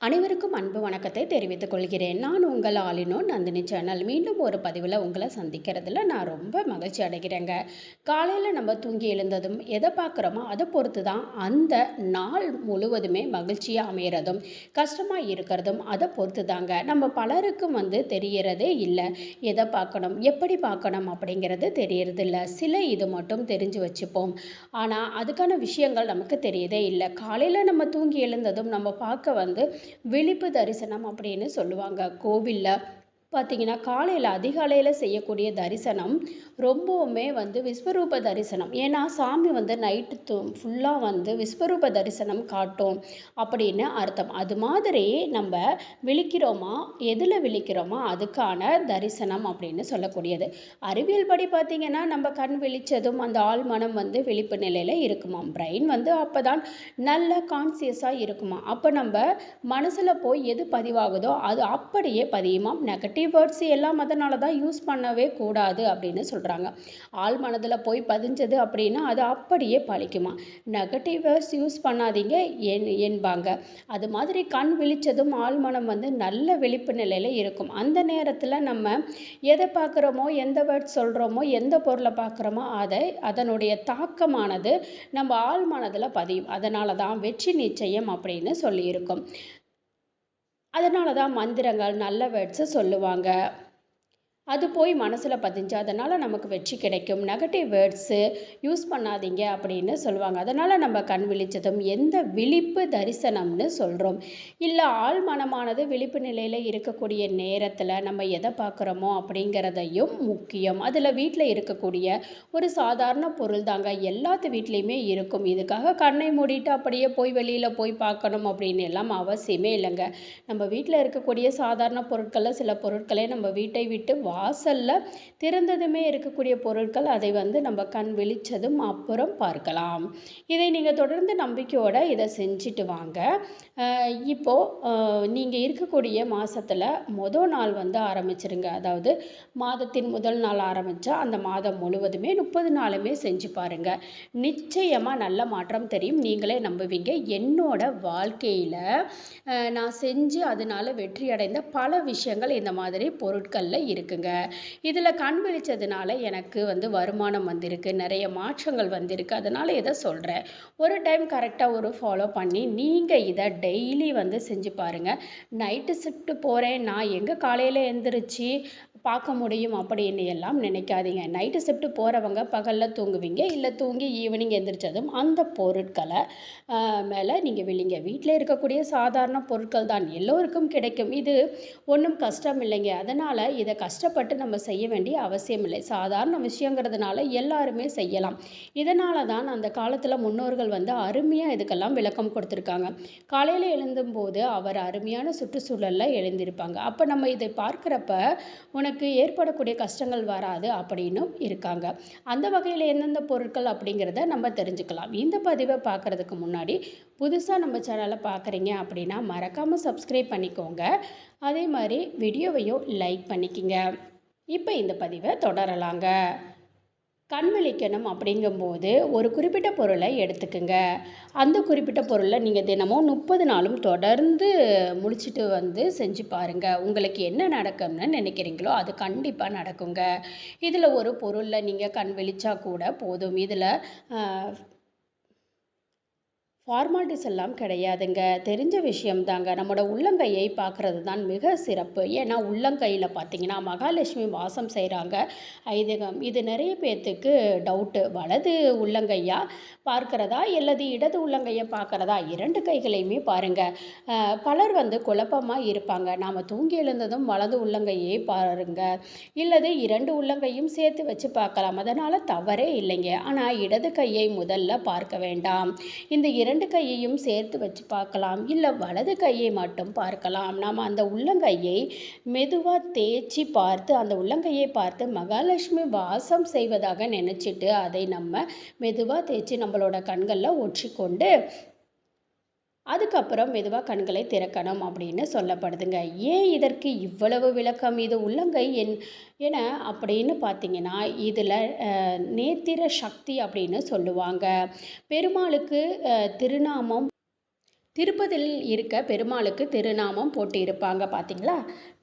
அனைவருக்கும் அன்பு வணக்கத்தை தெரிவித்துக் கொள்கிறேன். நான் உங்கள் ஆளினோ நந்தினி சேனல். மீண்டும் ஒரு பதிவில் உங்களை சந்திக்கிறதுல நான் ரொம்ப மகிழ்ச்சி அடைகிறேங்க. காலையில் நம்ம தூங்கி எழுந்ததும் எதை பார்க்குறோமோ அதை பொறுத்து தான் அந்த நாள் முழுவதுமே மகிழ்ச்சியாக அமையிறதும் கஷ்டமாக இருக்கிறதும் அதை பொறுத்து தாங்க நம்ம பலருக்கும் வந்து தெரியறதே இல்லை. எதை பார்க்கணும் எப்படி பார்க்கணும் அப்படிங்கிறது தெரியறதில்ல. சில இது மட்டும் தெரிஞ்சு வச்சுப்போம். ஆனால் அதுக்கான விஷயங்கள் நமக்கு தெரியதே இல்லை. காலையில் நம்ம தூங்கி எழுந்ததும் நம்ம பார்க்க வந்து விழிப்பு தரிசனம் அப்படின்னு சொல்லுவாங்க. கோவிலில் பார்த்தீங்கன்னா காலையில் அதிகாலையில் செய்யக்கூடிய தரிசனம் ரொம்பவுமே வந்து விஸ்வரூப தரிசனம். ஏன்னா சாமி வந்து நைட்டு தூ ஃபுல்லாக வந்து விஸ்வரூப தரிசனம் காட்டும் அப்படின்னு அர்த்தம். அது மாதிரி நம்ம விழிக்கிறோமா எதில் விழிக்கிறோமோ அதுக்கான தரிசனம் அப்படின்னு சொல்லக்கூடியது. அறிவியல் படி பார்த்திங்கன்னா நம்ம கண் விழிச்சதும் அந்த ஆள் மனம் வந்து விழிப்பு நிலையில் இருக்குமா? பிரெயின் வந்து அப்போ தான் நல்ல கான்சியஸாக இருக்குமா? அப்போ நம்ம மனசில் போய் எது பதிவாகுதோ அது அப்படியே பதியுமா? நெகட்டிவ் வேர்ட்ஸ் எல்லாம் அதனால தான் யூஸ் பண்ணவே கூடாது அப்படின்னு சொல்கிறாங்க ஆள் மனதில் போய் பதிஞ்சது அப்படின்னா அது அப்படியே பழிக்குமா? நெகட்டிவ் வேர்ட்ஸ் யூஸ் பண்ணாதீங்க என் என்பாங்க. அது மாதிரி கண் விழிச்சதும் ஆள் மனம் வந்து நல்ல விழிப்பு நிலையில் இருக்கும். அந்த நேரத்தில் நம்ம எதை பார்க்குறோமோ எந்த வேர்ட்ஸ் சொல்கிறோமோ எந்த பொருளை பார்க்குறோமோ அதை அதனுடைய தாக்கமானது நம்ம ஆள் மனதில் பதியும். அதனால தான் வெற்றி நிச்சயம் அப்படின்னு சொல்லியிருக்கோம். அதனால தான் மந்திரங்கள் நல்ல வேர்ட்ஸை சொல்லுவாங்க. அது போய் மனசில் பதிஞ்சு அதனால் நமக்கு வெற்றி கிடைக்கும். நெகட்டிவ் வேர்ட்ஸு யூஸ் பண்ணாதீங்க அப்படின்னு சொல்லுவாங்க. அதனால் நம்ம கண் விழிச்சதும் எந்த விழிப்பு தரிசனம்னு சொல்கிறோம் இல்லை ஆள் மனமானது விழிப்பு நிலையில் இருக்கக்கூடிய நேரத்தில் நம்ம எதை பார்க்குறோமோ அப்படிங்கிறதையும் முக்கியம். அதில் வீட்டில் இருக்கக்கூடிய ஒரு சாதாரண பொருள் தாங்க எல்லாத்து வீட்லேயுமே இருக்கும். இதுக்காக கண்ணை மூடிட்டு அப்படியே போய் வெளியில் போய் பார்க்கணும் அப்படின்னு எல்லாம் அவசியமே இல்லைங்க. நம்ம வீட்டில் இருக்கக்கூடிய சாதாரண பொருட்களில் சில பொருட்களை நம்ம வீட்டை விட்டு வாசலில் திறந்ததுமே இருக்கக்கூடிய பொருட்கள் அதை வந்து நம்ம கண் விழிச்சதும் அப்புறம் பார்க்கலாம். இதை நீங்கள் தொடர்ந்து நம்பிக்கையோடு இதை செஞ்சுட்டு வாங்க. இப்போது நீங்கள் இருக்கக்கூடிய மாதத்தில் மொதல் நாள் வந்து ஆரம்பிச்சிருங்க. அதாவது மாதத்தின் முதல் நாள் ஆரம்பித்தா அந்த மாதம் முழுவதுமே முப்பது நாளுமே செஞ்சு பாருங்கள் நிச்சயமாக நல்ல மாற்றம் தெரியும். நீங்களே நம்புவீங்க. என்னோட வாழ்க்கையில் நான் செஞ்சு அதனால் வெற்றி அடைந்த பல விஷயங்கள் இந்த மாதிரி பொருட்களில் இருக்குங்க. இதில் கண் விழிச்சதுனால எனக்கு வந்து வருமானம் வந்திருக்கு. நிறைய மாற்றங்கள் வந்திருக்கு. அதனால் இதை சொல்கிறேன் ஒரு டைம் கரெக்டாக ஒரு ஃபாலோ பண்ணி நீங்கள் இதை டெய்லி வந்து செஞ்சு பாருங்கள் நைட்டு ஷிஃப்ட்டு போகிறேன் நான் எங்கே காலையில் எழுந்திரிச்சு பார்க்க முடியும் அப்படின்னு எல்லாம் நினைக்காதீங்க. நைட்டு ஷிஃப்ட்டு போகிறவங்க பகலில் தூங்குவீங்க. இல்லை தூங்கி ஈவினிங் எந்திரிச்சதும் அந்த பொருட்களை மேலே நீங்கள் விழிங்க. வீட்டில் இருக்கக்கூடிய சாதாரண பொருட்கள் தான். எல்லோருக்கும் கிடைக்கும். இது ஒன்றும் கஷ்டம் இல்லைங்க. அதனால் இதை கஷ்டப்பட்டு நம்ம செய்ய வேண்டிய அவசியம் இல்லை. சாதாரண விஷயங்கிறதுனால எல்லாருமே செய்யலாம். இதனால தான் அந்த காலத்தில் முன்னோர்கள் வந்து அருமையாக இதுக்கெல்லாம் விளக்கம் கொடுத்துருக்காங்க. காலையில் எழுந்தும்போது அவர் அருமையான சுற்றுச்சூழலில் எழுந்திருப்பாங்க. அப்போ நம்ம இதை பார்க்குறப்ப உனக்கு உனக்கு ஏற்படக்கூடிய கஷ்டங்கள் வராது அப்படின்னும் இருக்காங்க. அந்த வகையில் எந்தெந்த பொருட்கள் அப்படிங்கிறத நம்ம தெரிஞ்சுக்கலாம். இந்த பதிவை பார்க்குறதுக்கு முன்னாடி புதுசாக நம்ம சேனலை பார்க்குறீங்க அப்படின்னா மறக்காமல் சப்ஸ்கிரைப் பண்ணிக்கோங்க. அதே மாதிரி வீடியோவையும் லைக் பண்ணிக்கிங்க. இப்போ இந்த பதிவை தொடரலாங்க. கண் விழிக்கணும் அப்படிங்கும்போது ஒரு குறிப்பிட்ட பொருளை எடுத்துக்குங்க. அந்த குறிப்பிட்ட பொருளை நீங்கள் தினமும் முப்பது நாளும் தொடர்ந்து முடிச்சுட்டு வந்து செஞ்சு பாருங்கள் உங்களுக்கு என்ன நடக்கும்னு நினைக்கிறீங்களோ அது கண்டிப்பாக நடக்குங்க. இதில் ஒரு பொருளில் நீங்கள் கண் விழிச்சா கூட போதும். இதில் ஃபார்மாலிட்டிஸ் எல்லாம் கிடையாதுங்க. தெரிஞ்ச விஷயம்தாங்க நம்மளோட உள்ளங்கையை பார்க்குறது தான் மிக சிறப்பு. ஏன்னா உள்ளங்கையில் பார்த்தீங்கன்னா மகாலட்சுமி வாசம் செய்கிறாங்க ஐதீகம். இது நிறைய பேர்த்துக்கு டவுட்டு வலது உள்ளங்கையா பார்க்கிறதா? இல்லது இடது உள்ளங்கையை பார்க்குறதா? இரண்டு கைகளையுமே பாருங்கள் பலர் வந்து குழப்பமாக இருப்பாங்க. நாம் தூங்கி எழுந்ததும் வலது உள்ளங்கையை பாருங்க. இல்லது இரண்டு உள்ளங்கையும் சேர்த்து வச்சு பார்க்கலாம். அதனால் தவறே இல்லைங்க. ஆனால் இடது கையை முதல்ல பார்க்க வேண்டாம். இந்த இரண்டு இரண்டு கையையும் சேர்த்து வச்சு பார்க்கலாம். இல்லை வலது கையை மட்டும் பார்க்கலாம். நாம் அந்த உள்ளங்கையை மெதுவாக தேய்ச்சி பார்த்து அந்த உள்ளங்கையை பார்த்து மகாலட்சுமி வாசம் செய்வதாக நினச்சிட்டு அதை நம்ம மெதுவாக தேய்ச்சி நம்மளோட கண்களில் ஒற்றிக்கொண்டு அதுக்கப்புறம் மெதுவாக கண்களை திறக்கணும் அப்படின்னு சொல்லப்படுதுங்க. ஏன் இதற்கு இவ்வளவு விளக்கம்? இது உள்ளங்கை என் என அப்படின்னு பார்த்தீங்கன்னா இதில் நேத்திர சக்தி அப்படின்னு சொல்லுவாங்க. பெருமாளுக்கு திருநாமம் திருப்பதியில் இருக்க பெருமாளுக்கு திருநாமம் போட்டு இருப்பாங்க பார்த்தீங்களா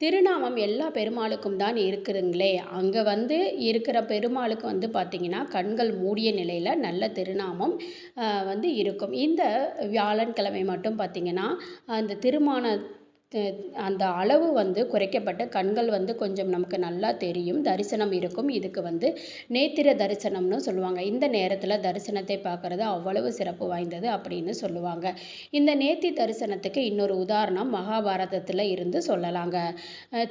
திருநாமம் எல்லா பெருமாளுக்கும் தான் இருக்குதுங்களே. அங்கே வந்து இருக்கிற பெருமாளுக்கு வந்து பார்த்திங்கன்னா கண்கள் மூடிய நிலையில் நல்ல திருநாமம் வந்து இருக்கும். இந்த வியாழன்கிழமை மட்டும் பார்த்திங்கன்னா அந்த திருமான அந்த அளவு வந்து குறைக்கப்பட்டு கண்கள் வந்து கொஞ்சம் நமக்கு நல்லா தெரியும். தரிசனம் இருக்கும். இதுக்கு வந்து நேத்திர தரிசனம்னு சொல்லுவாங்க. இந்த நேரத்தில் தரிசனத்தை பார்க்குறது அவ்வளவு சிறப்பு வாய்ந்தது அப்படின்னு சொல்லுவாங்க. இந்த நேத்தி தரிசனத்துக்கு இன்னொரு உதாரணம் மகாபாரதத்தில் இருந்து சொல்லலாங்க.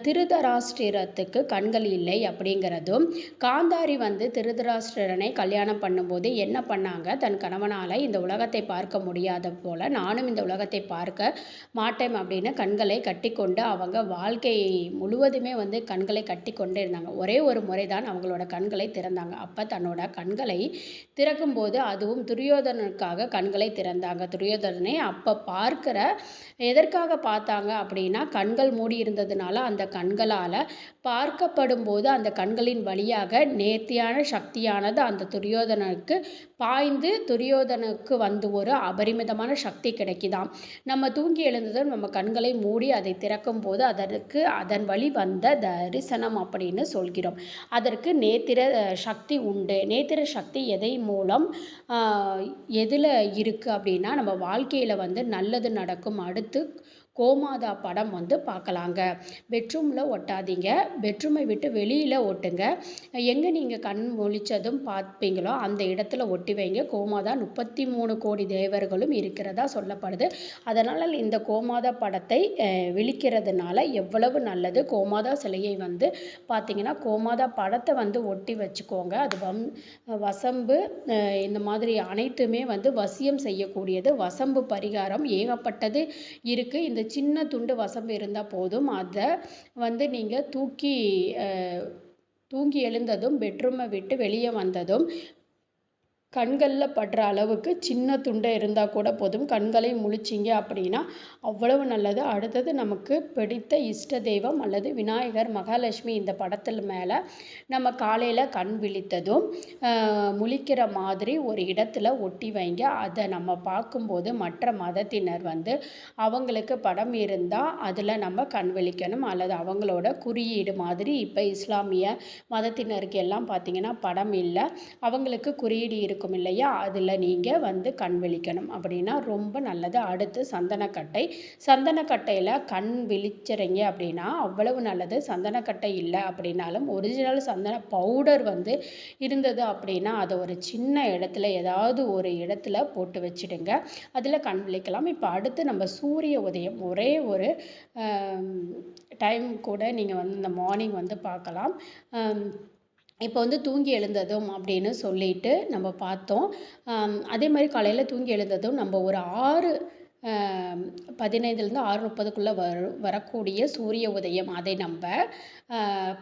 திருதராஷ்டிரத்துக்கு கண்கள் இல்லை அப்படிங்கிறதும் காந்தாரி வந்து திருதராஷ்டிரனை கல்யாணம் பண்ணும்போது என்ன பண்ணாங்க? தன் கணவனால் இந்த உலகத்தை பார்க்க முடியாத போல நானும் இந்த உலகத்தை பார்க்க மாட்டேன் அப்படின்னு கண்கள் கண்களை கட்டிக்கொண்டு அவங்க வாழ்க்கை முழுவதுமே வந்து கண்களை கட்டி கொண்டே இருந்தாங்க. ஒரே ஒரு முறை தான் அவங்களோட கண்களை திறந்தாங்க. அப்போ தன்னோட கண்களை திறக்கும்போது அதுவும் துரியோதனனுக்காக கண்களை திறந்தாங்க. துரியோதனனை அப்போ பார்க்கிற எதற்காக பார்த்தாங்க அப்படின்னா கண்கள் மூடி இருந்ததுனால அந்த கண்களால் பார்க்கப்படும் போது அந்த கண்களின் வழியாக நேர்த்தியான சக்தியானது அந்த துரியோதனனுக்கு பாய்ந்து துரியோதனுக்கு வந்து ஒரு அபரிமிதமான சக்தி கிடைக்குதாம். நம்ம தூங்கி எழுந்ததும் நம்ம கண்களை மூடி மூடி அதை திறக்கும் போது அதற்கு அதன் வழி வந்த தரிசனம் அப்படின்னு சொல்கிறோம். அதற்கு நேத்திர சக்தி உண்டு. நேத்திர சக்தி எதை மூலம் எதில் இருக்குது அப்படின்னா நம்ம வாழ்க்கையில் வந்து நல்லது நடக்கும். அடுத்து கோமாதா படம் வந்து பார்க்கலாங்க. பெட்ரூமில் ஒட்டாதீங்க. பெட்ரூமை விட்டு வெளியில் ஒட்டுங்க. எங்கே நீங்கள் கண் முழிச்சதும் பார்ப்பீங்களோ அந்த இடத்துல ஒட்டி வைங்க. கோமாதா முப்பத்தி மூணு கோடி தேவர்களும் இருக்கிறதா சொல்லப்படுது. அதனால் இந்த கோமாதா படத்தை விழிக்கிறதுனால எவ்வளவு நல்லது. கோமாதா சிலையை வந்து பார்த்திங்கன்னா கோமாதா படத்தை வந்து ஒட்டி வச்சுக்கோங்க. அது வம் வசம்பு இந்த மாதிரி அனைத்துமே வந்து வசியம் செய்யக்கூடியது. வசம்பு பரிகாரம் ஏகப்பட்டது இருக்குது இந்த சின்ன துண்டு வசம்பு இருந்தால் போதும். அதை வந்து நீங்கள் தூக்கி தூங்கி எழுந்ததும் பெட்ரூமை விட்டு வெளியே வந்ததும் கண்களில் படுற அளவுக்கு சின்ன துண்டை இருந்தால் கூட போதும். கண்களை முழிச்சிங்க அப்படின்னா அவ்வளவு நல்லது. அடுத்தது நமக்கு பிடித்த இஷ்ட தெய்வம் அல்லது விநாயகர் மகாலட்சுமி இந்த படத்தில் மேலே நம்ம காலையில் கண் விழித்ததும் முழிக்கிற மாதிரி ஒரு இடத்துல ஒட்டி வைங்க. அதை நம்ம பார்க்கும்போது மற்ற மதத்தினர் வந்து அவங்களுக்கு படம் இருந்தால் அதில் நம்ம கண் விழிக்கணும். அல்லது அவங்களோட குறியீடு மாதிரி இப்போ இஸ்லாமிய மதத்தினருக்கு எல்லாம் பார்த்திங்கன்னா படம் இல்லை. அவங்களுக்கு குறியீடு இருக்கு இருக்கும் இல்லையா? அதில் நீங்கள் வந்து கண் விழிக்கணும் அப்படின்னா ரொம்ப நல்லது. அடுத்து சந்தனக்கட்டை. சந்தனக்கட்டையில் கண் விழிச்சிறீங்க அப்படின்னா அவ்வளவு நல்லது. சந்தனக்கட்டை இல்லை அப்படின்னாலும் ஒரிஜினல் சந்தன பவுடர் வந்து இருந்தது அப்படின்னா அதை ஒரு சின்ன இடத்துல ஏதாவது ஒரு இடத்துல போட்டு வச்சுடுங்க. அதில் கண் விழிக்கலாம். இப்போ அடுத்து நம்ம சூரிய உதயம். ஒரே ஒரு டைம் கூட நீங்கள் வந்து இந்த மார்னிங் வந்து பார்க்கலாம். இப்போ வந்து தூங்கி எழுந்ததும் அப்படின்னு சொல்லிட்டு நம்ம பார்த்தோம். அதே மாதிரி காலையில் தூங்கி எழுந்ததும் நம்ம ஒரு ஆறு பதினைந்துலேருந்து ஆறு முப்பதுக்குள்ளே வரும் வரக்கூடிய சூரிய உதயம் அதை நம்ம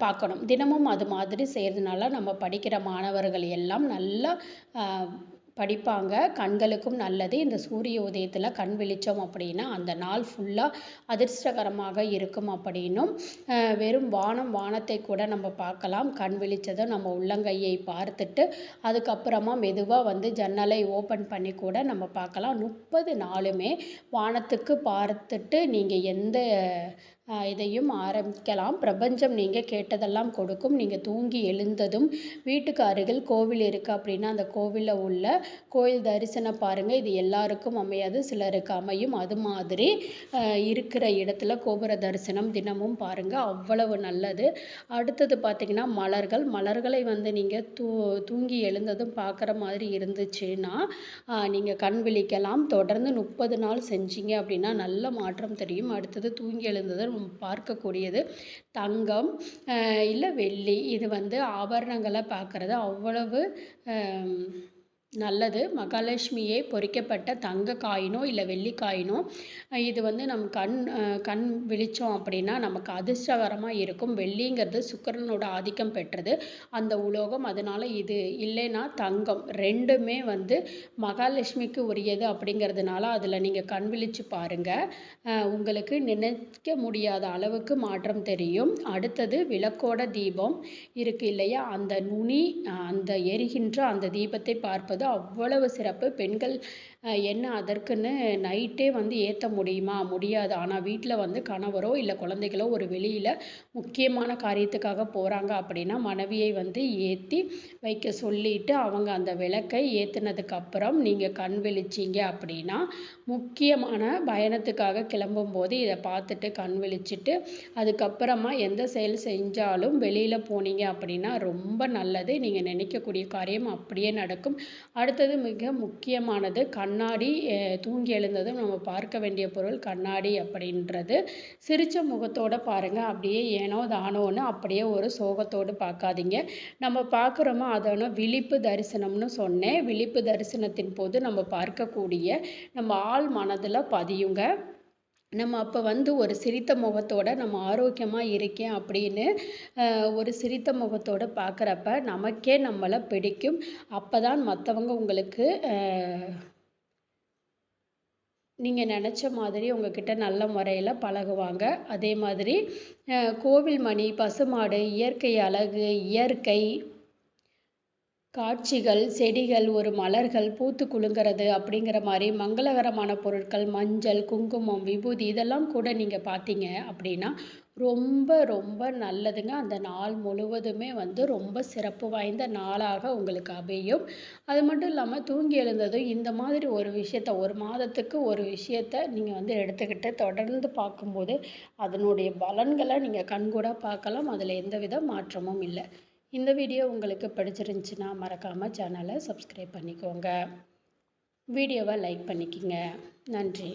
பார்க்கணும். தினமும் அது மாதிரி செய்கிறதுனால நம்ம படிக்கிற மாணவர்கள் எல்லாம் நல்லா படிப்பாங்க. கண்களுக்கும் நல்லது. இந்த சூரிய உதயத்தில் கண் விழித்தோம் அப்படின்னா அந்த நாள் ஃபுல்லாக அதிர்ஷ்டகரமாக இருக்கும் அப்படின்னும் வெறும் வானம் வானத்தை கூட நம்ம பார்க்கலாம். கண் விழித்ததும் நம்ம உள்ளங்கையை பார்த்துட்டு அதுக்கப்புறமா மெதுவாக வந்து ஜன்னலை ஓப்பன் பண்ணி கூட நம்ம பார்க்கலாம். முப்பது நாளுமே வானத்துக்கு பார்த்துட்டு நீங்கள் எந்த இதையும் ஆரம்பிக்கலாம். பிரபஞ்சம் நீங்கள் கேட்டதெல்லாம் கொடுக்கும். நீங்கள் தூங்கி எழுந்ததும் வீட்டுக்கு அருகில் கோவில் இருக்குது அப்படின்னா அந்த கோவிலில் உள்ள கோயில் தரிசனம் பாருங்கள் இது எல்லாருக்கும் அமையாது சிலருக்கு அமையும். அது மாதிரி இருக்கிற இடத்துல கோபுர தரிசனம் தினமும் பாருங்கள் அவ்வளவு நல்லது. அடுத்தது பார்த்திங்கன்னா மலர்கள். மலர்களை வந்து நீங்கள் தூ தூங்கி எழுந்ததும் பார்க்குற மாதிரி இருந்துச்சுன்னா நீங்கள் கண் விழிக்கலாம். தொடர்ந்து முப்பது நாள் செஞ்சீங்க அப்படின்னா நல்ல மாற்றம் தெரியும். அடுத்தது தூங்கி எழுந்ததும் பார்க்கக்கூடியது. தங்கம் இல்லை வெள்ளி இது வந்து ஆபரணங்களை பார்க்கறது. அவ்வளவு நல்லது. மகாலட்சுமியே பொறிக்கப்பட்ட தங்க காயினோ இல்லை வெள்ளி காயினோ இது வந்து நம் கண் கண் விழித்தோம் அப்படின்னா நமக்கு அதிர்ஷ்டகரமாக இருக்கும். வெள்ளிங்கிறது சுக்கரனோட ஆதிக்கம் பெற்றது. அந்த உலோகம் அதனால் இது. இல்லைன்னா தங்கம் ரெண்டுமே வந்து மகாலட்சுமிக்கு உரியது அப்படிங்கிறதுனால அதில் நீங்கள் கண் விழித்து பாருங்கள் உங்களுக்கு நினைக்க முடியாத அளவுக்கு மாற்றம் தெரியும். அடுத்தது விளக்கோட தீபம் இருக்குது இல்லையா? அந்த நுனி அந்த எரிகின்ற அந்த தீபத்தை பார்ப்பது பார்க்கும்போது அவ்வளவு சிறப்பு. பெண்கள் என்ன அதற்குன்னு நைட்டே வந்து ஏற்ற முடியுமா? முடியாது. ஆனால் வீட்டில் வந்து கணவரோ இல்லை குழந்தைகளோ ஒரு வெளியில் முக்கியமான காரியத்துக்காக போகிறாங்க அப்படின்னா மனைவியை வந்து ஏற்றி வைக்க சொல்லிட்டு அவங்க அந்த விளக்கை ஏற்றுனதுக்கப்புறம் நீங்கள் கண் விழிச்சிங்க அப்படின்னா முக்கியமான பயணத்துக்காக கிளம்பும் போது இதை பார்த்துட்டு கண் விழிச்சிட்டு அதுக்கப்புறமா எந்த செயல் செஞ்சாலும் வெளியில் போனீங்க அப்படின்னா ரொம்ப நல்லது. நீங்கள் நினைக்கக்கூடிய காரியம் அப்படியே நடக்கும். அடுத்தது மிக முக்கியமானது கண்ணாடி தூங்கி எழுந்ததும் நம்ம பார்க்க வேண்டிய பொருள் கண்ணாடி அப்படின்றது. சிரித்த முகத்தோடு பாருங்கள் அப்படியே ஏனோ தானோன்னு அப்படியே ஒரு சோகத்தோடு பார்க்காதீங்க. நம்ம பார்க்குறோமோ அதோட விழிப்பு தரிசனம்னு சொன்னேன். விழிப்பு தரிசனத்தின் போது நம்ம பார்க்கக்கூடிய நம்ம ஆள் மனதில் பதியுங்க. நம்ம அப்போ வந்து ஒரு சிரித்த முகத்தோட நம்ம ஆரோக்கியமாக இருக்கேன் அப்படின்னு ஒரு சிரித்த முகத்தோட பார்க்குறப்ப நமக்கே நம்மளை பிடிக்கும். அப்போ தான் மற்றவங்க உங்களுக்கு நீங்கள் நினச்ச மாதிரி உங்ககிட்ட நல்ல முறையில் பழகுவாங்க. அதே மாதிரி கோவில் மணி பசுமாடு இயற்கை அழகு இயற்கை காட்சிகள் செடிகள் ஒரு மலர்கள் பூத்து குலுங்கிறது அப்படிங்கிற மாதிரி மங்களகரமான பொருட்கள் மஞ்சள் குங்குமம் விபூதி இதெல்லாம் கூட நீங்கள் பார்த்தீங்க அப்படின்னா ரொம்ப ரொம்ப நல்லதுங்க. அந்த நாள் முழுவதுமே வந்து ரொம்ப சிறப்பு வாய்ந்த நாளாக உங்களுக்கு அமையும். அது மட்டும் இல்லாமல் தூங்கி எழுந்ததும் இந்த மாதிரி ஒரு விஷயத்த ஒரு மாதத்துக்கு ஒரு விஷயத்த நீங்கள் வந்து எடுத்துக்கிட்டு தொடர்ந்து பார்க்கும்போது அதனுடைய பலன்களை நீங்கள் கண்கூட பார்க்கலாம். அதில் எந்தவித மாற்றமும் இல்லை. இந்த வீடியோ உங்களுக்கு பிடிச்சிருந்துச்சின்னா மறக்காமல் சேனலை சப்ஸ்கிரைப் பண்ணிக்கோங்க. வீடியோவை லைக் பண்ணிக்கோங்க. நன்றி.